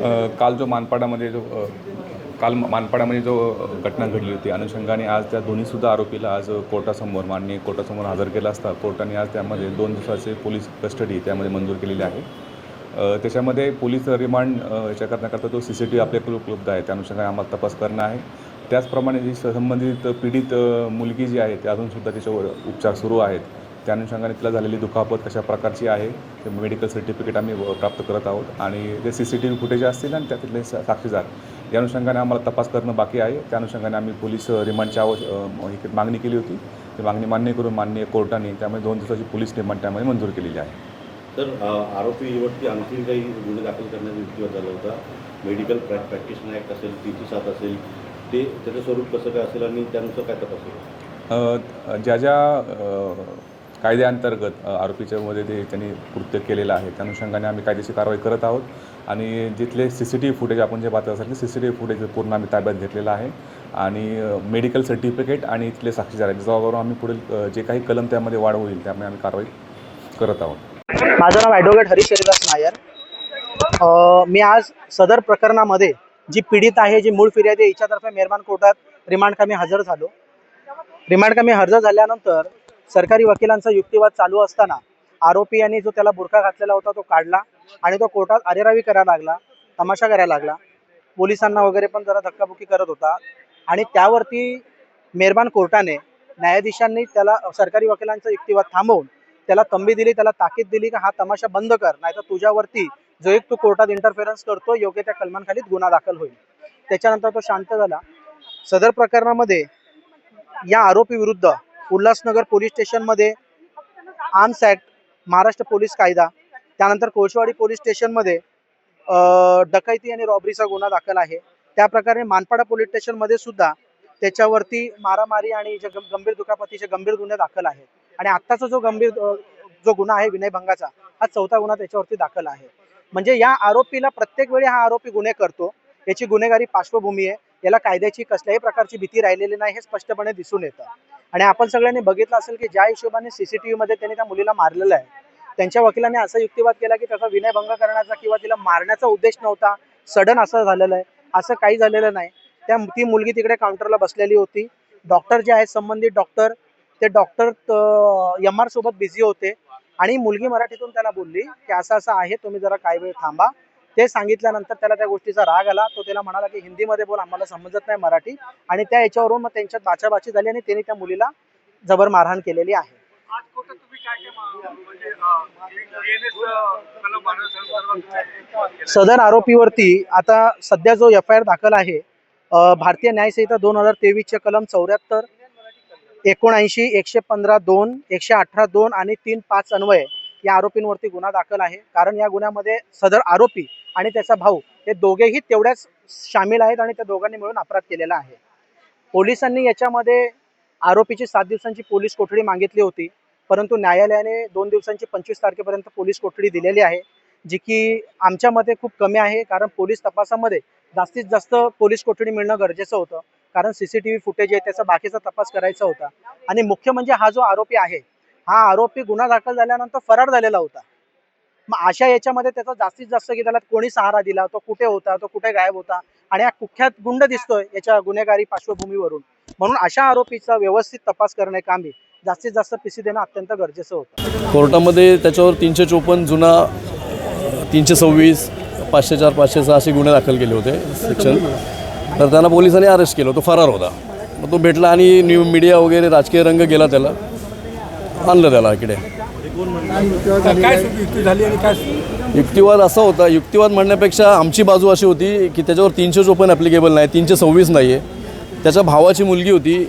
काल जो मानपाडामध्ये जो काल मानपाडामध्ये जो घटना घडली होती अनुषंगाने आज त्या दोन्हीसुद्धा आरोपीला आज कोर्टासमोर माननीय कोर्टासमोर हजर केला असता. कोर्टाने आज त्यामध्ये दोन दिवसाचे पोलीस कस्टडी त्यामध्ये मंजूर केलेली आहे. त्याच्यामध्ये पोलीस रिमांड याच्या करण्याकरता तो सी सी टी व्ही आपल्याकडे उपलब्ध आहे. त्या अनुषंगाने आम्हाला तपास करणं आहे. त्याचप्रमाणे जी संबंधित पीडित मुलगी जी आहे ती अजूनसुद्धा त्याच्यावर उपचार सुरू आहेत. त्या अनुषंगाने तिला झालेली दुखापत कशा प्रकारची आहे ते मेडिकल सर्टिफिकेट आम्ही प्राप्त करत आहोत आणि जे C C T V footage असतील आणि त्यातले साक्षीदार. या अनुषंगाने आम्हाला तपास करणं बाकी आहे. त्या अनुषंगाने आम्ही पोलीस रिमांडची आव अ, ही मागणी केली होती. ती मागणी मान्य करून माननीय कोर्टाने त्यामुळे दोन दिवसाची पोलीस रिमांड त्यामध्ये मंजूर केलेली आहे. तर आरोपीवरती आणखी काही गुन्हे दाखल करण्याचा युक्तिवाद झाला होता. मेडिकल प्रॅ प्रॅक्टिशन ॲक्ट असेल तीनशे सात असेल ते त्याचं स्वरूप कसं काय असेल आणि त्यानुसार काय तपास ज्या ज्या कायद्याअंतर्गत आरोपीच्यामध्ये ते त्यांनी कृत्य केलेलं आहे त्या अनुषंगाने आम्ही कायदेशीर कारवाई करत आहोत. आणि जिथले C C T V footage आपण जे पाहत असाल C C T V footage पूर्ण आम्ही ताब्यात घेतलेलं आहे. आणि मेडिकल सर्टिफिकेट आणि इथले साक्षीदार आहेत. ज्याच्यावर आम्ही पुढील जे काही कलम त्यामध्ये वाढ होईल त्यामुळे आम्ही कारवाई करत आहोत. माझं नाव ॲडव्होकेट हरीश हरिदास नायर. मी आज सदर प्रकरणामध्ये जी पीडित आहे जी मूळ फिर्यादी आहे, हिच्यातर्फे मेहरबान कोर्टात रिमांड कामी हजर झालो. रिमांड कामी हजर झाल्यानंतर सरकारी वकिलांचा युक्तिवाद चालू असताना आरोपी यांनी जो त्याला बुरखा घातलेला होता तो काढला आणि तो कोर्टात अरेरावी करायला लागला तमाशा करायला लागला. पोलिसांना वगैरे पण जरा धक्काबुक्की करत होता आणि त्यावरती मेहरबान कोर्टाने न्यायाधीशांनी त्याला सरकारी वकिलांचा युक्तिवाद थांबवून त्याला तंबी दिली त्याला ताकीद दिली की हा तमाशा बंद कर नाहीतर तुझ्यावरती जो एक तू कोर्टात इंटरफेरन्स करतो योग्य त्या कलमांखाली गुन्हा दाखल होईल. त्याच्यानंतर तो शांत झाला. सदर प्रकरणामध्ये या आरोपी विरुद्ध उल्हासनगर पोलीस स्टेशनमध्ये आर्म्स ॲक्ट महाराष्ट्र पोलीस कायदा त्यानंतर कोळशेवाडी पोलीस स्टेशनमध्ये डकैती आणि रॉबरीचा गुन्हा दाखल आहे. त्याप्रकारे मानपाडा पोलीस स्टेशनमध्ये सुद्धा त्याच्यावरती मारामारी आणि जे गं- गंभीर दुखापतीचे गंभीर गुन्हे दाखल आहेत. आणि आत्ताचा जो गंभीर जो गुन्हा आहे विनयभंगाचा हा चौथा गुन्हा त्याच्यावरती दाखल आहे. म्हणजे या आरोपीला प्रत्येक वेळी हा आरोपी गुन्हे करतो. याची गुन्हेगारी पार्श्वभूमी आहे. याला कायद्याची कसल्याही प्रकारची भीती राहिलेली नाही हे स्पष्टपणे दिसून येतं. आणि आपण सगळ्यांनी बघितलं असेल की ज्या हिशोबाने सीसीटीव्ही मध्ये त्यांनी त्या मुलीला मारलेलं आहे त्यांच्या वकिलांनी असा युक्तिवाद केला की त्याचा विनयभंग करण्याचा किंवा तिला मारण्याचा उद्देश नव्हता सडन असं झालेलं आहे असं काही झालेलं नाही. त्या ती मुलगी तिकडे काउंटरला बसलेली होती. डॉक्टर जे आहेत संबंधित डॉक्टर ते डॉक्टर एम आर सोबत बिझी होते. आणि मुलगी मराठीतून त्याला बोलली की असं असं आहे तुम्ही जरा काही वेळ थांबा ते सांगितल्यानंतर त्याला त्या गोष्टीचा राग आला. तो त्याला म्हणाला की हिंदीमध्ये बोल आम्हाला समजत नाही मराठी. आणि त्या याच्यावरून मग त्यांच्यात बाचाबाची झाली आणि त्यांनी त्या मुलीला जबर मारहाण केलेली आहे. म्हणजे? सदर आरोपीवरती आता सध्या जो एफ आय आर दाखल आहे भारतीय न्यायसंहिता दोन हजार तेवीसचे कलम चौऱ्याहत्तर एकोणऐंशी एकशे पंधरा दोन एकशे अठरा दोन आणि तीन पाच अन्वये या आरोपींवरती गुन्हा दाखल आहे. कारण या गुन्ह्यामध्ये सदर आरोपी आणि त्याचा भाऊ हे दोघेही तेवढ्याच सामील आहेत आणि त्या दोघांनी मिळून अपराध केलेला आहे. पोलिसांनी याच्यामध्ये आरोपीची सात दिवसांची पोलीस कोठडी मागितली होती परंतु न्यायालयाने दोन दिवसांची पंचवीस तारखेपर्यंत पोलीस कोठडी दिलेली आहे जी की आमच्या मते खूप कमी आहे कारण पोलीस तपासामध्ये जास्तीत जास्त पोलीस कोठडी मिळणं गरजेचं होतं कारण C C T V footage आहे त्याचा बाकीचा तपास करायचा होता. आणि मुख्य म्हणजे हा जो आरोपी आहे हा आरोपी गुन्हा दाखल झाल्यानंतर फरार झालेला होता. मग अशा याच्यामध्ये त्याचा जास्तीत जास्त की त्याला कोणी सहारा दिला तो कुठे होता तो कुठे गायब होता आणि हा कुख्यात गुंड दिसतोय याच्या गुन्हेगारी पार्श्वभूमीवरून. म्हणून अशा आरोपीचा व्यवस्थित तपास करणे कामी जास्तीत जास्त पीसी देणं अत्यंत गरजेचं होतं. कोर्टामध्ये त्याच्यावर तीनशे चोपन्न जुना तीनशे सव्वीस पाचशे चार पाचशे सहा असे गुन्हे दाखल केले होते. सेक्शन तर त्यांना पोलिसांनी अरेस्ट केलं. तो फरार होता. मग तो भेटला आणि न्यू मीडिया वगैरे राजकीय रंग गेला त्याला. आणलं त्याला इकडे. काय युक्ती झाली आणि काय युक्तिवाद असा होता युक्तिवाद म्हणण्यापेक्षा आमची बाजू अशी होती की त्याच्यावर तीनशे चोपन्न ॲप्लिकेबल नाही तीनशे सव्वीस नाही आहे त्याच्या भावाची मुलगी होती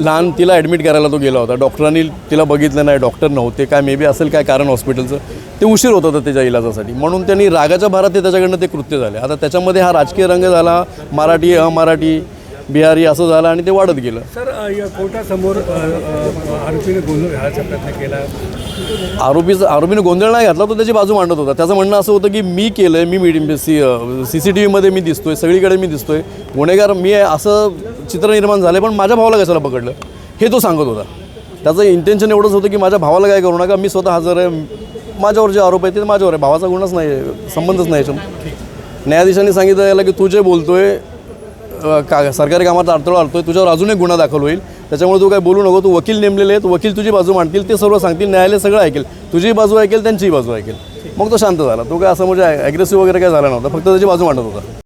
लहान तिला ॲडमिट करायला तो गेला होता. डॉक्टरांनी तिला बघितलं नाही डॉक्टर नव्हते काय मे बी असेल काय कारण हॉस्पिटलचं ते उशीर होत होतं त्याच्या इलाजासाठी. म्हणून त्यांनी रागाच्या भारात ते त्याच्याकडनं ते कृत्य झाले. आता त्याच्यामध्ये हा राजकीय रंग झाला मराठी अमराठी बिहारी असं झालं आणि ते वाढत गेलं. सर या कोर्टासमोर आरोपीने गोंधळ घालायचा प्रयत्न केला. आरोपीचं आरोपीने गोंधळ नाही घातला तो त्याची बाजू मांडत होता. त्याचं म्हणणं असं होतं की मी केलं आहे मी medium C C C T व्हीमध्ये मी दिसतोय सगळीकडे मी दिसतोय. गुन्हेगार मी आहे असं चित्र निर्माण झालं पण माझ्या भावाला कशाला पकडलं? हे तो सांगत होता. त्याचं इंटेन्शन एवढंच होतं की माझ्या भावाला काय करू नका मी स्वतः हजर आहे. माझ्यावर जे आरोप आहे ते माझ्यावर आहे. भावाचा गुन्हाच नाही आहे संबंधच नाही याच्यात. न्यायाधीशांनी सांगितलं याला की तू जे बोलतोय का सरकारी कामात अडथळा आणतोय तुझ्यावर अजून एक गुन्हा दाखल होईल. त्याच्यामुळे तू काय बोलू नको तू वकील नेमलेले आहेत वकील तुझी बाजू मांडतील ते सर्व सांगतील न्यायालय सगळं ऐकेल. तुझी बाजू ऐकेल त्यांचीही बाजू ऐकेल. मग तो शांत झाला. तो काय असं म्हणजे ॲग्रेसिव्ह वगैरे काय झाला नव्हता फक्त त्याची बाजू मांडत होता.